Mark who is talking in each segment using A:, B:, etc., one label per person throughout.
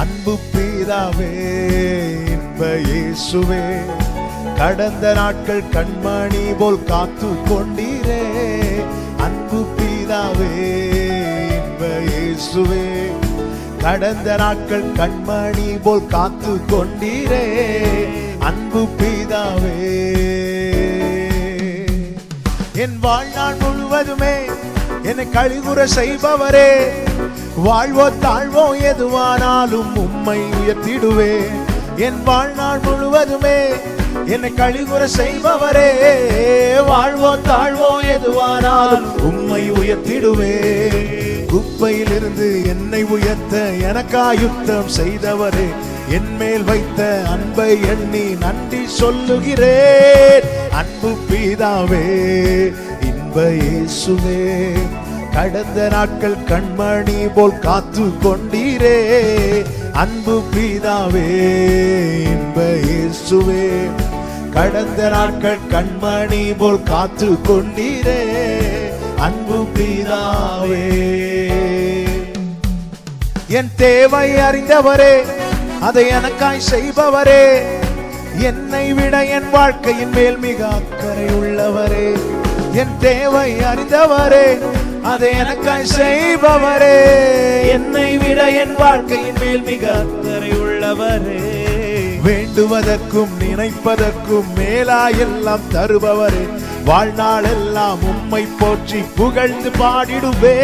A: பிதாவே இன்ப இயேசுவே கடந்த நாட்கள் கண்மணி போல் காத்து கொண்டீரே. அன்பு பிதாவே இன்ப இயேசுவே கடந்த நாட்கள் கண்மணி போல் காத்து கொண்டீரே. அன்பு பீதாவே என் வாழ்நாள் முழுவதுமே என்னை கழிவுற செய்பவரே. வாழ்வோ தாழ்வோ எதுவானாலும் உம்மை உயர்த்திடுவே. என் வாழ்நாள் முழுவதுமே என்னை கழிவுற செய்பவரே. வாழ்வோ தாழ்வோ எதுவானாலும் உம்மை உயர்த்திடுவே. குப்பையிலிருந்து என்னை உயர்த்த எனக்காயுத்தம் செய்தவரே. என் மேல் வைத்த அன்பை எண்ணி நன்றி சொல்லுகிறேன். அன்பு பீதாவே இன்ப இயேசுவே. கடந்த நாட்கள் கண்மணி போல் காத்து கொண்டீரே. அன்பு பீதாவே இன்ப இயேசுவே. கடந்த நாட்கள் கண்மணி போல் காத்து கொண்டீரே. அன்பு பீதாவே. என் தேவை அறிந்தவரே அதை எனக்காய் செய்பவரே. என்னை விட என் வாழ்க்கையின் மேல் மிக அக்கறை உள்ளவரே. என் தேவை அறிந்தவரே அதை எனக்காய் செய்பவரே. என்னை விட என் வாழ்க்கையின் மேல் மிக அக்கறை உள்ளவரே. வேண்டுவதற்கும் நினைப்பதற்கும் மேலாயெல்லாம் தருபவரே. வாழ்நாள் எல்லாம் உம்மை போற்றி புகழ்ந்து பாடிடுவே.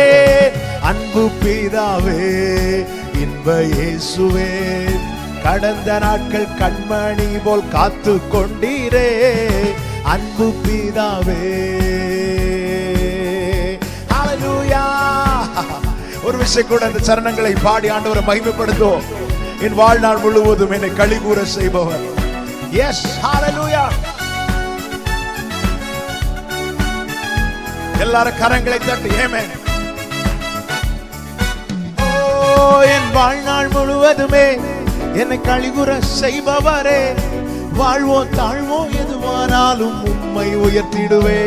A: அன்பு பீதாவே இன்ப இயேசுவே. கடந்த நாட்கள் கண்மணி போல் காத்து கொண்டீரே. அன்பு பீதாவே ஒரு கூட அந்த சரணங்களை பாடி ஆண்டவரை மகிமைப்படுத்துவோம் என் வாழ்நாள் முழுவதும் என்னை கழிகூற செய்பவர். எஸ் ஹalleluya எல்லாரும் கரங்களை தட்டி ஏமே ஓ என் வாழ்நாள் முழுவதுமே என்னை கழிவுற செய்பவரே. வாழ்வோ தாழ்வோ எதுவானாலும் உண்மை உயர்த்திடுவே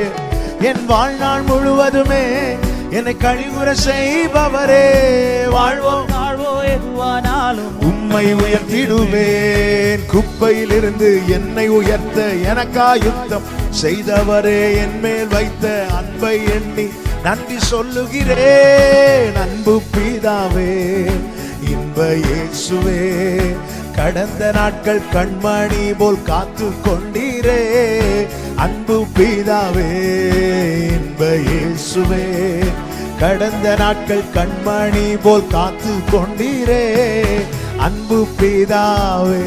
A: என் வாழ்நாள் முழுவதுமே என்னை கழிவுற செய்பவரே வாழ்வோ
B: தாழ்வோ எதுவானாலும்.
A: உம்மை உயர்த்திடுவேன். குப்பையிலிருந்து என்னை உயர்த்த எனக்கா யுத்தம் செய்தவரே என் மேல் வைத்த அன்பை எண்ணி நன்றி சொல்லுகிறேன் அன்பு பீதாவே. இன்ப இயேசுவே கடந்த நாட்கள் கண்மணி போல் காத்து கொண்டீரே. அன்பு பீதாவே இன்ப இயேசுவே. கடந்த நாட்கள் கண்மணி போல் காத்து கொண்டீரே அன்பு பிதாவே.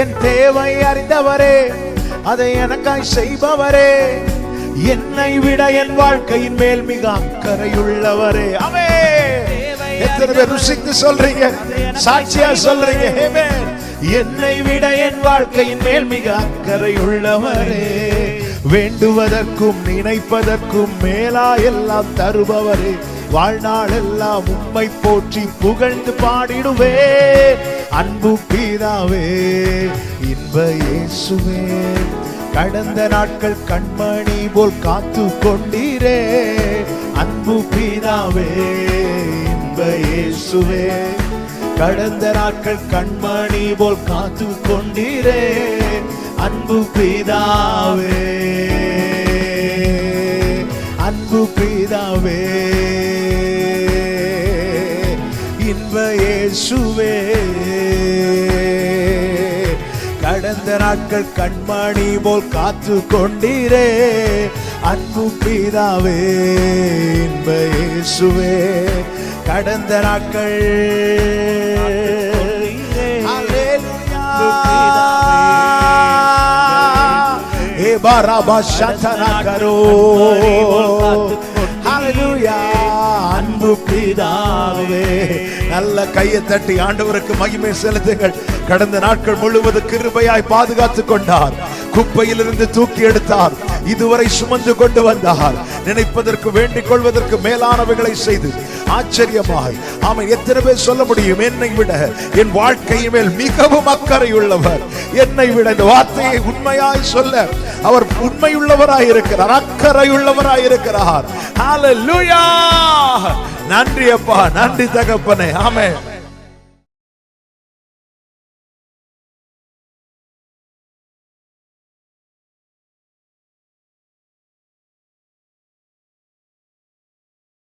A: என் தேவை அறிந்தவரே அதை எனக்காய் செய்பவரே. என்னை விட என் வாழ்க்கையின் மேல் மிக அக்கறையுள்ளவரே. அவே எத்தனை பேர் ருசித்து சொல்றீங்க சாட்சியா சொல்றீங்க என்னை விட என் வாழ்க்கையின் மேல் மிக அக்கறையுள்ளவரே. வேண்டுவதற்கும் நினைப்பதற்கும் மேலா எல்லாம் தருபவரே. வாழ்நாள் எல்லாம் உம்மை போற்றி புகழ்ந்து பாடிடுவே. அன்பு பீதாவே இன்ப இயேசுவே. கடந்த நாட்கள் கண்மணி போல் காத்து கொண்டீரே. அன்பு பீதாவே இன்ப இயேசுவே. கடந்த நாட்கள் கண்மணி போல் காத்து கொண்டீரே. அன்பு பிதாவே. அன்பு பிதாவே. இன்ப இயேசுவே. கடந்த நாட்கள் கண்மணி போல் காத்து கொண்டீரே. அன்பு பிதாவே இன்ப இயேசுவே. கடந்த நாட்கள் Hallelujah. பாராபா சந்தனா கரோ அன்பு பிதாவே. நல்ல கையை தட்டி ஆண்டவருக்கு மகிமை செலுத்துங்கள். கடந்த நாட்கள் முழுவதும் கிருபையாய் பாதுகாத்துக் கொண்டார். குப்பையிலிருந்து தூக்கி எடுத்தார். இதுவரை சுமந்து கொண்டு வந்தார். நினைப்பதற்கு வேண்டிக் கொள்வதற்கு மேலானவைகளை செய்து ஆச்சரியமாக அவன் எத்தனை பேர் சொல்ல முடியும்? என்னை விட. என் வாழ்க்கையின் மேல் மிகவும் அக்கறை உள்ளவர் என்னை விட இந்த வார்த்தையை உண்மையாய் சொல்ல அவர் உண்மையுள்ளவராய் இருக்கிறார் அக்கறை உள்ளவராய் இருக்கிறார் நன்றி அப்பா. நன்றி தகப்பனே. ஆமே